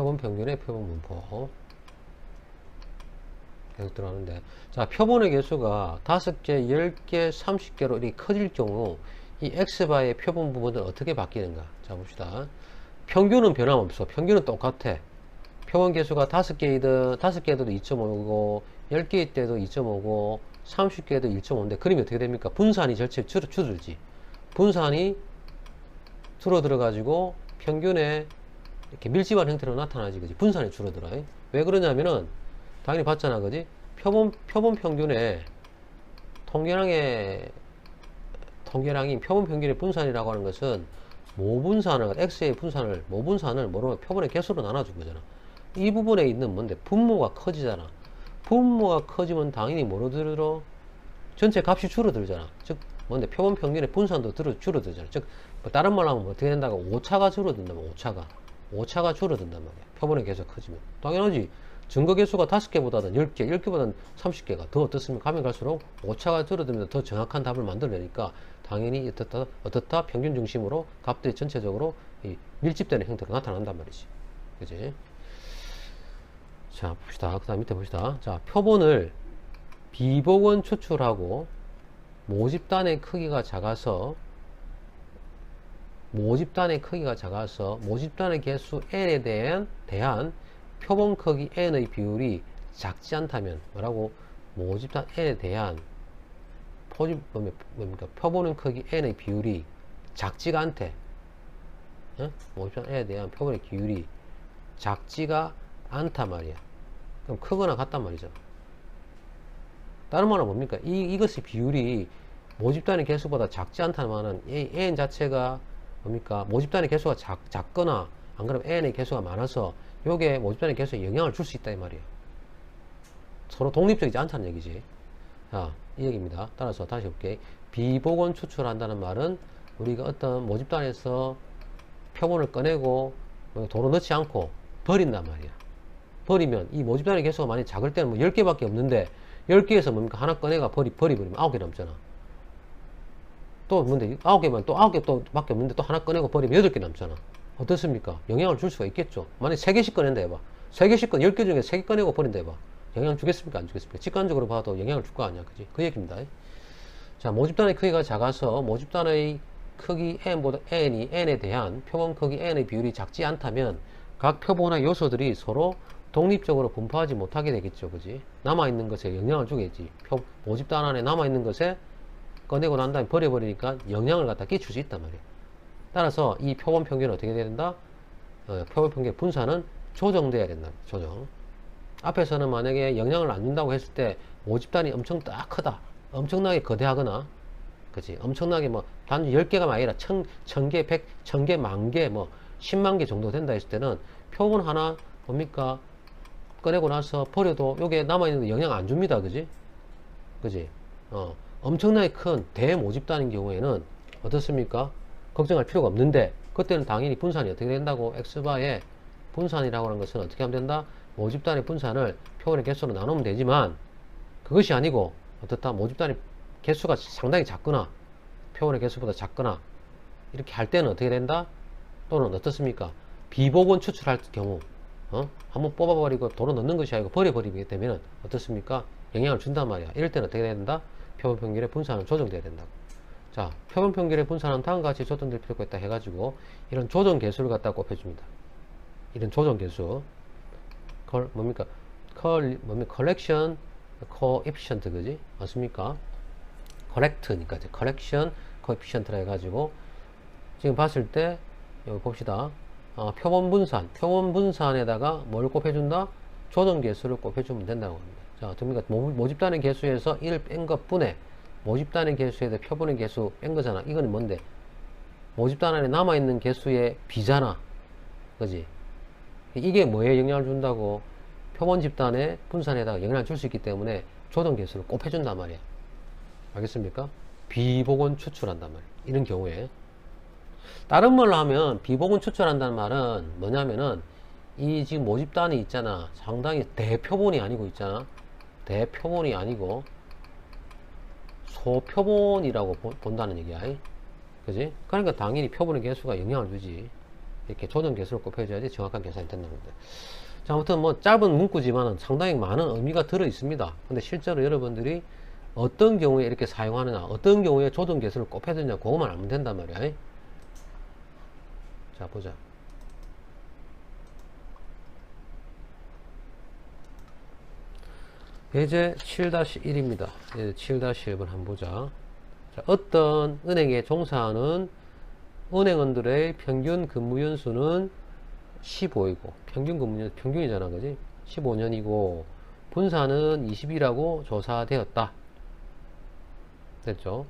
표본 평균의 표본 분포. 계속 들어가는데. 자, 표본의 개수가 5개, 10개, 30개로 이렇게 커질 경우 이 X바의 표본 부분은 어떻게 바뀌는가? 자, 봅시다. 평균은 변함없어. 평균은 똑같아. 표본 개수가 5개이든 5개도 2.5고 10개일 때도 2.5고 30개도 1.5인데 그림이 어떻게 됩니까? 분산이 절체 줄어, 줄어들지. 분산이 줄어들어 가지고 평균에 이렇게 밀집한 형태로 나타나지 그지? 분산이 줄어들어 왜 그러냐면은 당연히 봤잖아 그지? 표본 표본 평균에 통계량의 통계량인 표본 평균의 분산이라고 하는 것은 모분산을 x의 분산을 모분산을 뭐로 표본의 개수로 나눠준 거잖아. 이 부분에 있는 뭔데? 분모가 커지잖아. 분모가 커지면 당연히 뭐로 들어? 전체 값이 줄어들잖아. 즉 뭔데? 표본 평균의 분산도 줄어들잖아. 즉뭐 다른 말로 하면 어떻게 된다고? 오차가 줄어든다면 오차가 오차가 줄어든단 말이야. 표본의 개수가 커지면. 당연하지. 증거 개수가 5개보다는 10개 10개보다는 30개가 더 어떻습니까? 가면 갈수록 오차가 줄어들면서 더 정확한 답을 만들어내니까 당연히 어떻다 어떻다 평균 중심으로 값들이 전체적으로 이 밀집되는 형태로 나타난단 말이지. 그지? 자 봅시다. 그 다음 밑에 봅시다. 자 표본을 비복원 추출하고 모집단의 크기가 작아서 모집단의 크기가 작아서 모집단의 개수 n에 대한, 대한 표본 크기 n의 비율이 작지 않다면 뭐라고? 모집단 n에 대한 포집 뭡니까? 표본의 크기 n의 비율이 작지가 않대. 어? 모집단 n에 대한 표본의 비율이 작지가 않단 말이야. 그럼 크거나 같단 말이죠. 다른 말은 뭡니까? 이, 이것의 비율이 모집단의 개수보다 작지 않다는 말은 이 n 자체가 뭡니까? 모집단의 개수가 작, 작거나 안 그러면 n의 개수가 많아서 요게 모집단의 개수에 영향을 줄 수 있다 이 말이에요. 서로 독립적이지 않다는 얘기지. 자, 이 얘기입니다. 따라서 다시 볼게. 비복원 추출한다는 말은 우리가 어떤 모집단에서 표본을 꺼내고 뭐 도로 넣지 않고 버린단 말이야. 버리면 이 모집단의 개수가 많이 작을 때는 뭐 10개밖에 없는데 10개에서 뭡니까? 하나 꺼내가 버리, 버리버리면 9개 남잖아. 또 뭔데 아홉 개만 또 아홉 개 또 밖에 없는데 또 하나 꺼내고 버리면 여덟 개 남잖아. 어떻습니까? 영향을 줄 수가 있겠죠. 만약 세 개씩 꺼낸다 해봐. 세 개씩 꺼 열 개 중에 세 개 꺼내고 버린다 해봐. 영향 주겠습니까? 안 주겠습니까? 직관적으로 봐도 영향을 줄 거 아니야. 그지? 그 얘기입니다. 자 모집단의 크기가 작아서 모집단의 크기 n보다 n이 n에 대한 표본 크기 n의 비율이 작지 않다면 각 표본의 요소들이 서로 독립적으로 분포하지 못하게 되겠죠. 그지? 남아있는 것에 영향을 주겠지. 표, 모집단 안에 남아있는 것에 꺼내고 난 다음에 버려버리니까 영향을 갖다 끼칠 수 있단 말이에요. 따라서 이 표본 평균은 어떻게 돼야 된다? 어, 표본 평균 분산은 조정돼야 된다. 조정. 앞에서는 만약에 영향을 안 준다고 했을 때 모집단이 엄청 딱 크다. 엄청나게 거대하거나 그치 엄청나게 뭐 단지 10개가 아니라 천, 천 개, 백, 천 개, 만 개, 뭐 10만 개 정도 된다 했을 때는 표본 하나 뭡니까 꺼내고 나서 버려도 요게 남아있는 데 영향 안 줍니다. 그지? 그지? 어. 엄청나게 큰 대모집단인 경우에는 어떻습니까? 걱정할 필요가 없는데 그때는 당연히 분산이 어떻게 된다고 X바의 분산이라고 하는 것은 어떻게 하면 된다? 모집단의 분산을 표본의 개수로 나누면 되지만 그것이 아니고 어떻다? 모집단의 개수가 상당히 작거나 표본의 개수보다 작거나 이렇게 할 때는 어떻게 된다? 또는 어떻습니까? 비복원 추출할 경우 어? 한번 뽑아버리고 도로 넣는 것이 아니고 버려버리게 되면 어떻습니까? 영향을 준단 말이야. 이럴 때는 어떻게 된다? 표본 평균의 분산은 조정돼야 된다고. 자, 표본 평균의 분산은 다음과 같이 조정될 필요가 있다 해가지고 이런 조정 개수를 갖다 곱해줍니다. 이런 조정 개수. 컬, 뭡니까? 컬, 뭡니까? collection coefficient, 그지? 맞습니까? correct니까, 이제 correction coefficient라 해가지고 지금 봤을 때 여기 봅시다. 어, 표본 분산, 표본 분산에다가 뭘 곱해준다? 조정 개수를 곱해주면 된다고 합니다. 자, 됩니까? 모집단의 개수에서 1을 뺀것 뿐에 모집단의 개수에서 표본의 개수 뺀 거잖아. 이거는 뭔데? 모집단 안에 남아있는 개수의 비잖아. 그지? 이게 뭐에 영향을 준다고? 표본 집단의 분산에다가 영향을 줄 수 있기 때문에 조정 개수를 곱해준단 말이야. 알겠습니까? 비복원 추출한단 말이야. 이런 경우에. 다른 말로 하면 비복원 추출한다는 말은 뭐냐면은 이 지금 모집단이 있잖아. 상당히 대표본이 아니고 있잖아. 대표본이 아니고 소표본이라고 보, 본다는 얘기야. 그지? 그러니까 당연히 표본의 개수가 영향을 주지. 이렇게 조정 개수를 곱해줘야지 정확한 계산이 된다는 건데. 자, 아무튼 뭐 짧은 문구지만은 상당히 많은 의미가 들어 있습니다. 근데 실제로 여러분들이 어떤 경우에 이렇게 사용하느냐, 어떤 경우에 조정 개수를 곱해야 되냐, 그것만 알면 된단 말이야. 자, 보자. 예제 7-1입니다. 예제 7-1번 한번 보자. 자, 어떤 은행에 종사하는 은행원들의 평균 근무 연수는 15이고, 평균 근무년, 평균이잖아, 그지? 15년이고, 분사는 20이라고 조사되었다. 됐죠?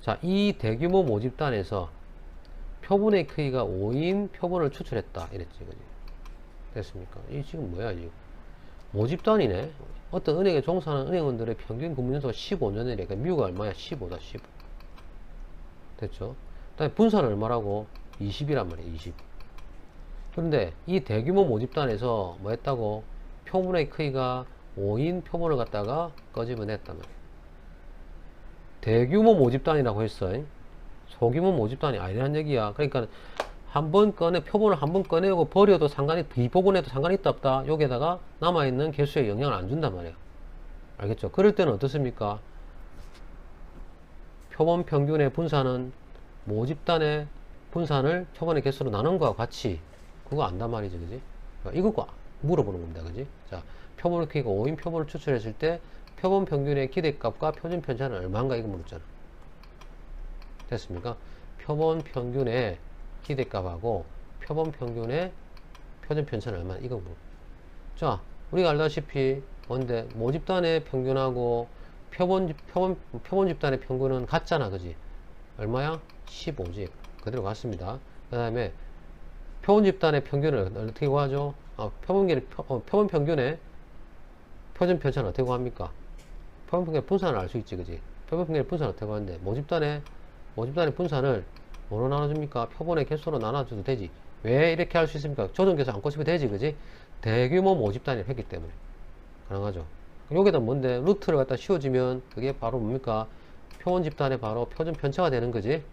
자, 이 대규모 모집단에서 표본의 크기가 5인 표본을 추출했다. 이랬지, 그지? 됐습니까? 이 지금 뭐야, 지금? 모집단이네. 어떤 은행에 종사하는 은행원들의 평균 근무 연수가 15년이니까 뮤가 얼마야? 15다, 15. 됐죠? 그다음에 분산은 얼마라고? 20이란 말이야, 20. 그런데 이 대규모 모집단에서 뭐 했다고? 표본의 크기가 5인 표본을 갖다가 꺼집어냈단 말이야. 대규모 모집단이라고 했어. 소규모 모집단이 아니란 얘기야. 그러니까 한 번 꺼내, 표본을 한 번 꺼내고 버려도 상관이, 비복원해도 상관이 있다 없다. 여기에다가 남아있는 개수에 영향을 안 준단 말이야. 알겠죠? 그럴 때는 어떻습니까? 표본 평균의 분산은 모집단의 분산을 표본의 개수로 나눈 거와 같이 그거 안단 말이지, 그지? 그러니까 이거 물어보는 겁니다, 그지? 자, 표본의 크기가 5인 표본을 추출했을 때 표본 평균의 기대값과 표준 편차는 얼마인가 이거 물었잖아. 됐습니까? 표본 평균의 기대값하고 표본 평균의 표준 편차는 얼마 이거 뭐. 자, 우리가 알다시피 뭔데 모집단의 평균하고 표본 표본 표본 집단의 평균은 같잖아, 그지? 얼마야? 15지. 그대로 같습니다. 그 다음에 표본 집단의 평균을 어떻게 구하죠? 아, 표본계 표, 어, 표본 평균의 표준 편차는 어떻게 구합니까? 표본 평균 분산을 알 수 있지, 그지? 표본 평균 분산을 어떻게 구하는데 모집단의 모집단의 분산을 뭐로 나눠줍니까? 표본의 개수로 나눠줘도 되지. 왜 이렇게 할 수 있습니까? 조정계수 안 꽂히면 되지, 그지? 대규모 모집단을 했기 때문에. 가능하죠. 여기다 뭔데? 루트를 갖다 씌워주면 그게 바로 뭡니까? 표본 집단의 바로 표준 편차가 되는 거지.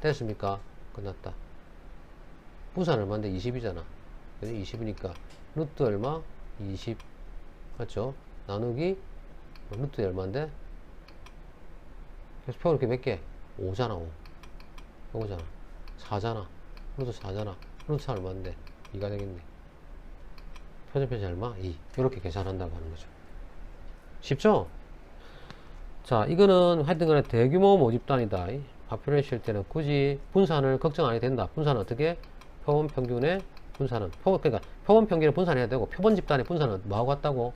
됐습니까? 끝났다. 분산 얼마인데? 20이잖아. 그지? 20이니까. 루트 얼마? 20. 맞죠? 나누기 루트 얼마인데? 그래서 표 이렇게 몇 개? 5잖아, 5. 요거잖아. 4잖아. 루트 4잖아. 루트 4 얼마인데? 2가 되겠네. 표준 편차 얼마? 2. 이렇게 계산한다고 하는 거죠. 쉽죠? 자, 이거는 하여튼 간에 대규모 모집단이다. 발표를 하실 때는 굳이 분산을 걱정 안 해도 된다. 분산은 어떻게? 표본 평균의 분산은, 표, 그러니까 표본 평균의 분산해야 되고, 표본 집단의 분산은 뭐하고 같다고?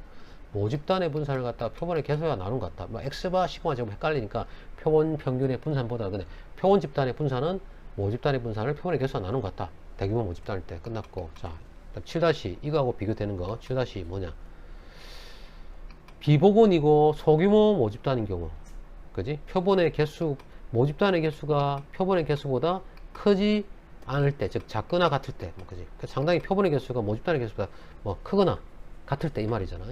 모집단의 분산을 갖다가 표본의 개수와 나눈 것 같다. 뭐 X바, 시그마 제곱 헷갈리니까 표본 평균의 분산보다 근데 표본 집단의 분산은 모집단의 분산을 표본의 개수와 나눈 것 같다. 대규모 모집단일 때 끝났고. 자, 7다시 이거하고 비교되는 거. 7다시 뭐냐? 비복원이고 소규모 모집단인 경우. 그지? 표본의 개수, 모집단의 개수가 표본의 개수보다 크지 않을 때, 즉 작거나 같을 때, 뭐 그지? 상당히 표본의 개수가 모집단의 개수보다 뭐 크거나 같을 때 이 말이잖아.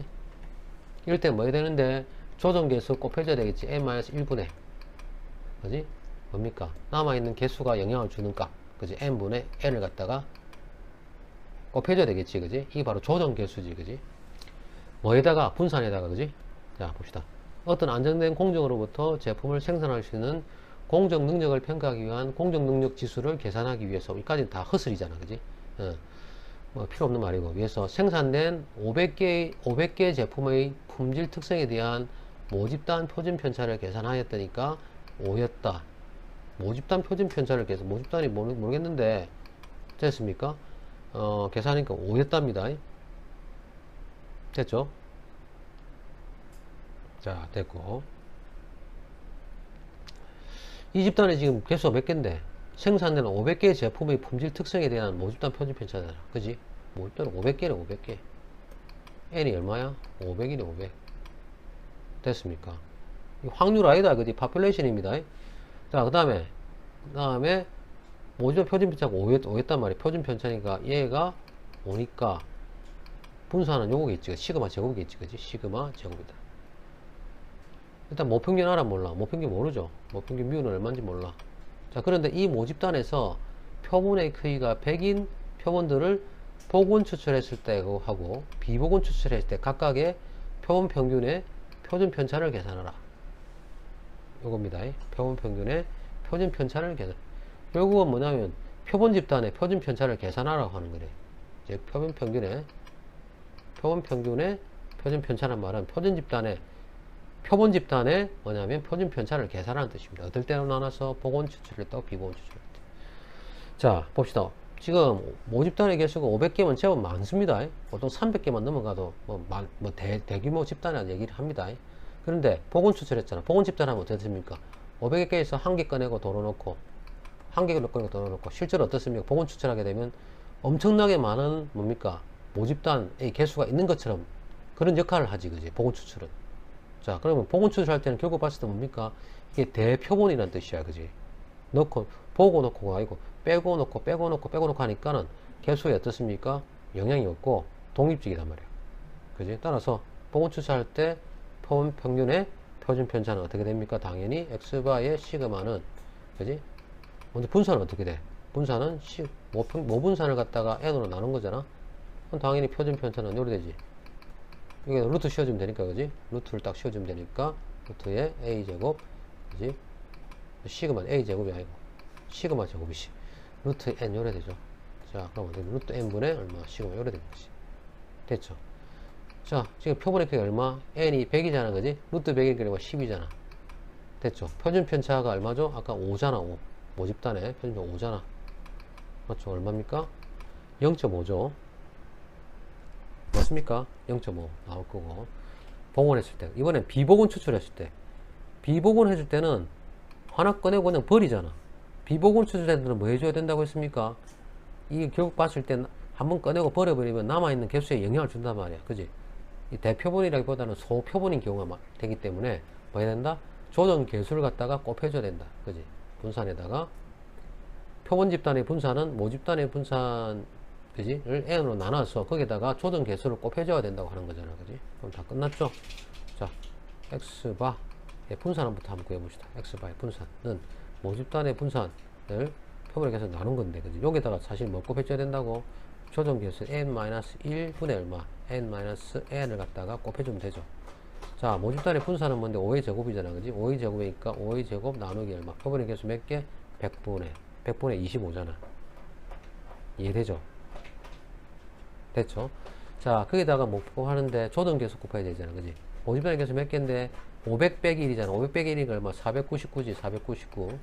이럴 때 뭐 해야 되는데 조정 개수 곱해줘야 되겠지. n-1분의 그지? 뭡니까? 남아있는 개수가 영향을 주는 값. 그지? n분의 n을 갖다가 곱해줘야 되겠지. 그지? 이게 바로 조정 개수지. 그지? 뭐에다가 분산에다가 그지? 자 봅시다. 어떤 안정된 공정으로부터 제품을 생산할 수 있는 공정 능력을 평가하기 위한 공정 능력 지수를 계산하기 위해서 여기까지는 다 허슬이잖아. 그지? 어. 뭐 필요 없는 말이고 위해서 생산된 500개 500개 제품의 품질 특성에 대한 모집단 표준 편차를 계산하였다니까 5였다. 모집단 표준 편차를 계산 모집단이 모르, 모르겠는데 됐습니까? 어, 계산하니까 5였답니다. 됐죠? 자, 됐고. 이 집단에 지금 개수가 몇 개인데? 생산되는 500개의 제품의 품질 특성에 대한 모집단 표준 편차잖아. 그지? 모집단은 500개네, 500개. n이 얼마야? 500이네, 500. 됐습니까? 확률 아니다, 그지? 파퓰레이션입니다. 자, 그 다음에, 그 다음에, 모집단 표준 편차가 5였, 5였 단 말이야. 표준 편차니까 얘가 5니까 분수하는 요거겠지. 시그마 제곱이겠지. 그지? 시그마 제곱이다. 일단 모평균 알아 몰라. 모평균 모르죠. 모평균 뮤는 얼마인지 몰라. 자, 그런데 이 모집단에서 표본의 크기가 100인 표본들을 복원 추출했을 때하고 비복원 추출했을 때 각각의 표본 평균의 표준 편차를 계산하라. 요겁니다. 표본 평균의 표준 편차를 계산. 결국은 뭐냐면 표본 집단의 표준 편차를 계산하라고 하는 거래. 이제 표본 평균의 표본 평균의 표준 편차란 말은 표준 집단의 표본 집단의 뭐냐면 표준 편차를 계산하는 뜻입니다. 어떨 때로 나눠서 복원 추출했다고 비복원 추출했다. 자 봅시다. 지금 모집단의 개수가 500개면 제법 많습니다. 보통 300개만 넘어가도 뭐, 만- 뭐 대, 대규모 집단이라는 얘기를 합니다. 그런데 복원 추출했잖아. 복원 집단하면 어떻습니까? 500개에서 한 개 꺼내고 돌아놓고 한 개 꺼내고 돌아놓고 실제로 어떻습니까? 복원 추출하게 되면 엄청나게 많은 뭡니까? 모집단의 개수가 있는 것처럼 그런 역할을 하지, 그지? 복원 추출은. 자, 그러면 복원 추출할 때는 결국 봤을 때 뭡니까? 이게 대표본이라는 뜻이야, 그지? 넣고, 보고 넣고가 아니고, 빼고 넣고, 빼고 넣고, 빼고 넣고 하니까는 개수에 어떻습니까? 영향이 없고, 독립적이단 말이야. 그지? 따라서, 복원 추출할 때 표본 평균의 표준 편차는 어떻게 됩니까? 당연히 x바의 시그마는, 그지? 먼저 분산은 어떻게 돼? 분산은 시, 모, 평- 모분산을 갖다가 n으로 나눈 거잖아? 그럼 당연히 표준 편차는 요리 되지. 이게 루트 씌워주면 되니까, 그지? 루트를 딱 씌워주면 되니까, 루트에 a제곱, 그지? 시그마 a제곱이 아니고, 시그마 제곱이지. 루트 n 요래 되죠. 자, 그럼 어떻게 돼? 루트 n분의 얼마? 시그마 요래 되는 거지. 됐죠? 자, 지금 표본의 크기가 얼마? n이 100이잖아, 그지? 루트 100이니까 10이잖아. 됐죠? 표준 편차가 얼마죠? 아까 5잖아, 5. 모집단에 표준 편차 5잖아. 맞죠? 얼마입니까? 0.5죠. 맞습니까? 0.5 나올 거고. 복원했을 때. 이번엔 비복원 추출했을 때. 비복원 해줄 때는 하나 꺼내고 그냥 버리잖아. 비복원 추출할 때는 뭐 해줘야 된다고 했습니까? 이게 결국 봤을 때 한 번 꺼내고 버려버리면 남아있는 개수에 영향을 준단 말이야. 그지? 이 대표본이라기보다는 소표본인 경우가 마- 되기 때문에 뭐 해야 된다? 조정 개수를 갖다가 곱해줘야 된다. 그지? 분산에다가 표본 집단의 분산은 모집단의 분산 그지? 를 n으로 나눠서 거기다가 조정 개수를 곱해줘야 된다고 하는 거잖아. 그지? 그럼 다 끝났죠? 자, x바 의 분산함부터 한번 구해봅시다. x바의 분산은 모집단의 분산을 표본에 계속 나눈 건데, 그지? 여기다가 사실 뭐 곱해줘야 된다고? 조정 개수 n-1분의 얼마? n-n을 갖다가 곱해주면 되죠. 자, 모집단의 분산은 뭔데? 5의 제곱이잖아. 그지? 5의 제곱이니까 5의 제곱 나누기 얼마? 표본의 개수 몇 개? 100분의. 100분의 25잖아. 이해되죠? 됐죠? 자, 거기다가 뭐 하는데 조정 개수 곱해야 되잖아. 그지? 모집단의 개수 몇 개인데? 500 빼기 1이잖아. 500 빼기 1이니까 얼마? 499지. 499. 그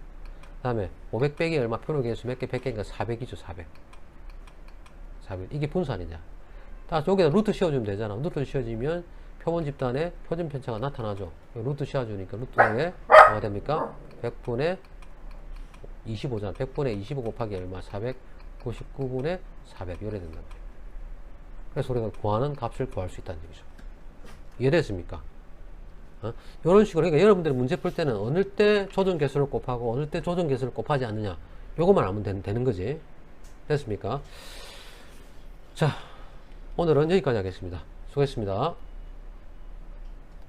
다음에 500 빼기 얼마? 표본 개수 몇 개? 100개니까 400이죠. 400. 400. 이게 분산이냐. 딱 여기다 루트 씌워주면 되잖아. 루트 씌워주면 표본 집단의 표준 편차가 나타나죠. 루트 씌워주니까 루트에 뭐가 됩니까? 100분의 25잖아. 100분의 25 곱하기 얼마? 499분의 400. 이래 된단 말이에요. 그래서 우리가 구하는 값을 구할 수 있다는 얘기죠. 이해됐습니까? 어? 이런 식으로 그러니까 여러분들이 문제 풀 때는 어느 때 조정 개수를 곱하고 어느 때 조정 개수를 곱하지 않느냐 요것만 알면 되, 되는 거지 됐습니까? 자 오늘은 여기까지 하겠습니다 수고했습니다